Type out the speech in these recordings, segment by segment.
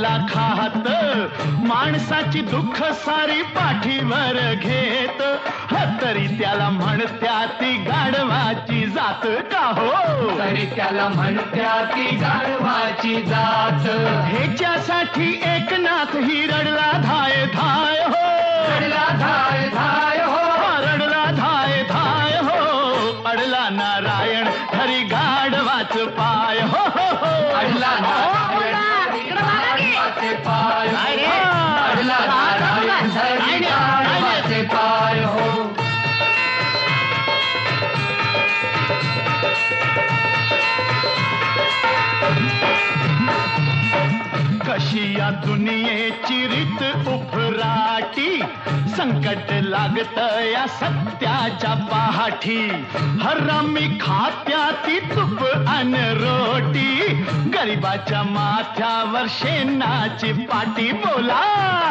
पोटाला खात माणसाची दुःख सारी पाठीवर घेत. तरी त्याला म्हणत्या ती गाढवाची जात का हो? तरी त्याला म्हणत्या ती गाढवाची जात. ह्याच्यासाठी एकनाथ ही रडला धाय धाय हो. रडला धाय धाय या दुनियेची रीत उफराटी संकट लागत या सत्याच्या पहाठी. हरामी खात्या ती तुप अन रोटी. गरीबाच्या माथ्यावर शेणाची पाटी बोला.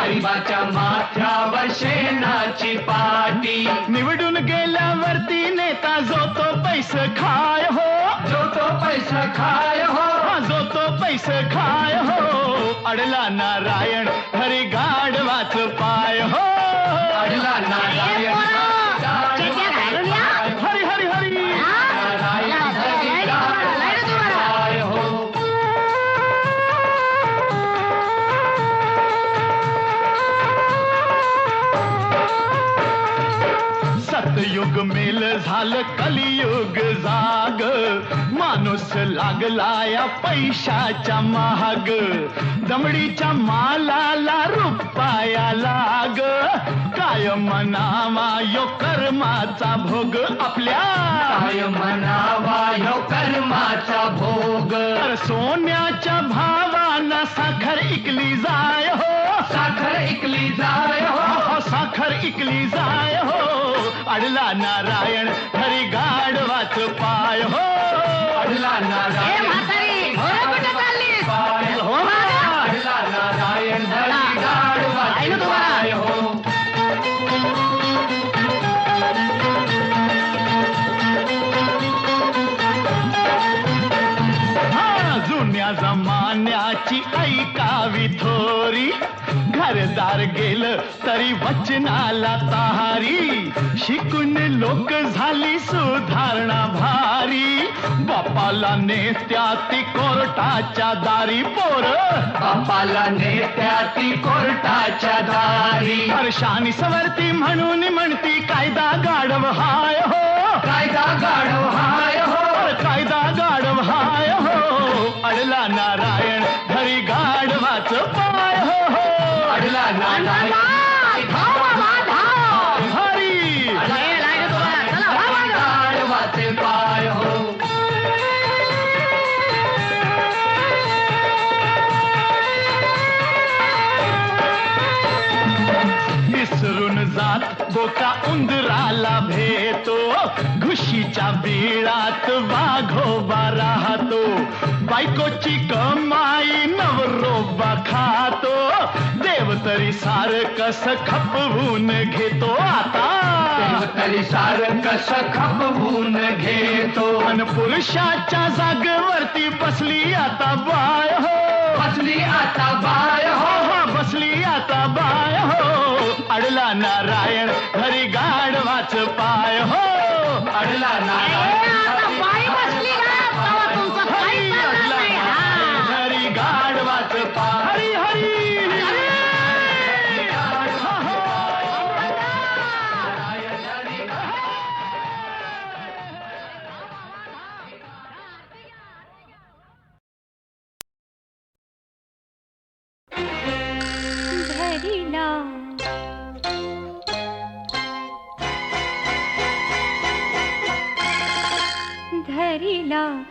गरीबाच्या माथ्यावर शेणाची पाटी. निवडून गेल्यावरती नेता जो तो पैसे खाय हो. जो तो पैसा खाय हो. हा जो तो पैसे खाय हो. अडला नारायण हरी गाढवाच पाय. सतयुग मेल झालं कलियुग जाग. माणूस लागला या पैशाच्या महाग. दमडीच्या मालाला रुपाया लाग. काय मनावा यो कर्माचा भोग आपल्या? काय म्हणावा ह्यो कर्माचा भोग? तर सोन्याच्या भावाना साखर इकली जाय हो. साखर ऐकली जाय हो. हो, साखर इकली जाय हो. अडला नारायण हरी गाढवाच पाय हो. अडला नारायण. तरी वचनाला तारी शिकून लोक झाली सुधारणा भारी. बापाला नेत्या ती कोर्टाच्या दारी. पोर. बापाला नेत्या ती कोर्टाच्या दारी. हर्षानी सवरती म्हणून म्हणती कायदा गाढव हाय हो. कायदा गाढव हाय हो. बोका उंदराला भेतो घुशीच्या बिळात वाघोबा राहतो. बायकोची कमाई नवरोबा खातो. देव तरी सार कस खपवून घेतो. आता तरी सार कस खपवून घेतो. अन पुरुषाच्या जागेवरती बसली आता बाय हो. बसली आता बाय हो. हा, बसली आता बाय हो. अडला नारायण घरी गाढवाच पाय हो. अडला आता धरीला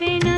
वे न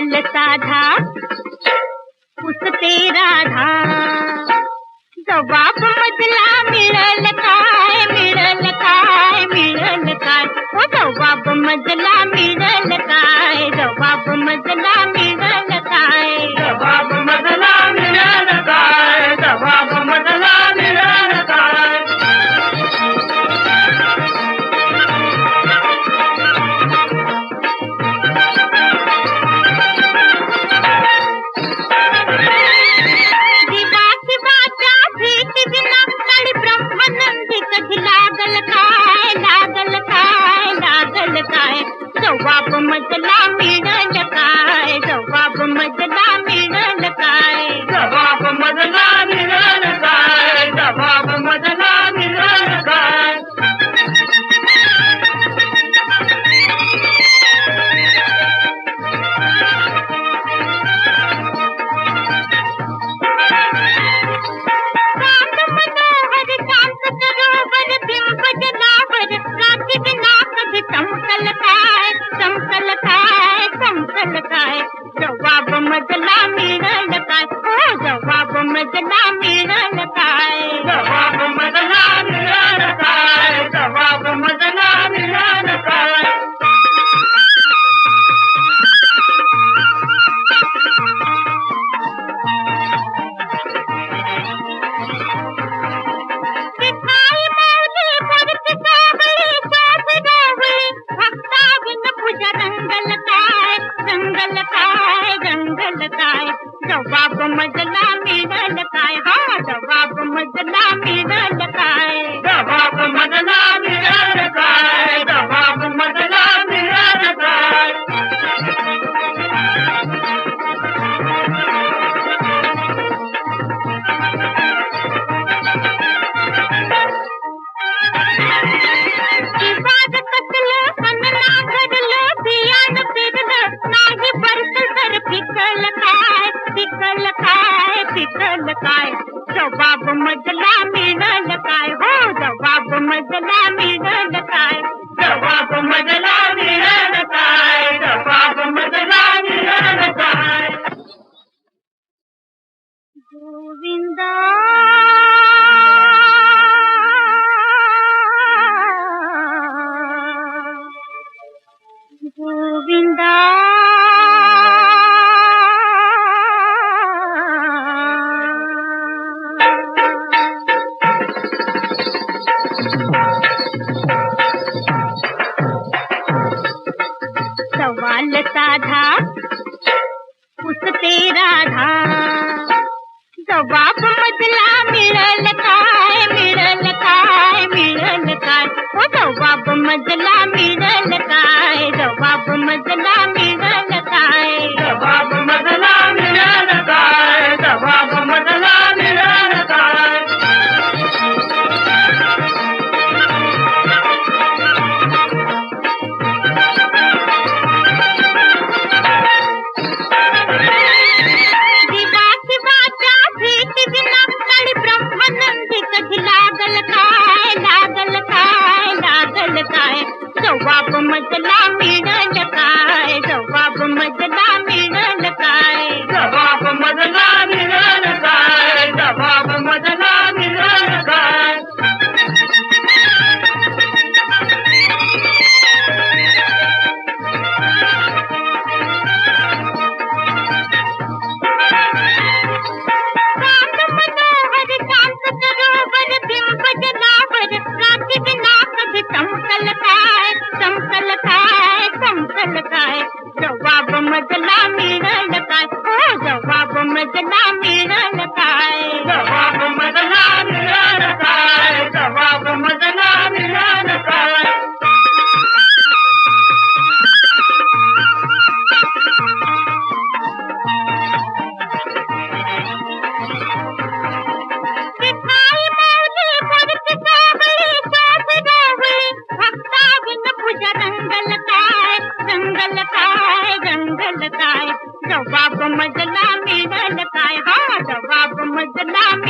लाल साधा पुसते राधा. जबाब मधला मिळल काय मिळल काय मिळल काय? जवाब मधला मिळल काय जवाब मधला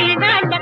ಮಾಡಿದ